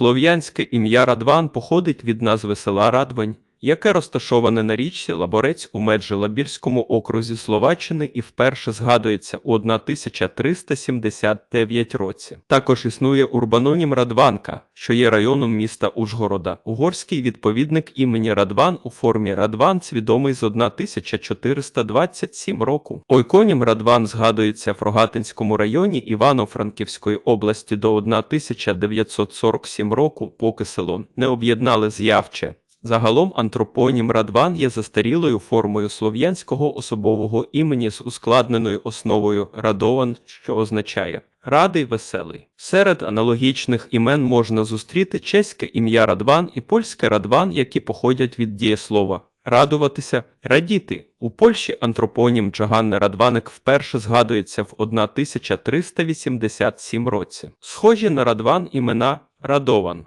Слов'янське ім'я Радван походить від назви села Радвань, яке розташоване на річці Лаборець у Меджелабірському окрузі Словаччини і вперше згадується у 1379 році. Також існує урбанонім Радванка, що є районом міста Ужгорода. Угорський відповідник імені Радван у формі Радванц відомий з 1427 року. Ойконім Радван згадується в Рогатинському районі Івано-Франківської області до 1947 року, поки село не об'єднали з Явче. Загалом антропонім Радван є застарілою формою слов'янського особового імені з ускладненою основою Радован, що означає радий веселий. Серед аналогічних імен можна зустріти чеське ім'я Радван і польське Радван, які походять від дієслова радуватися, радіти. У Польщі антропонім Джаганне Радваник вперше згадується в 1387 році. Схожі на Радван імена Радован,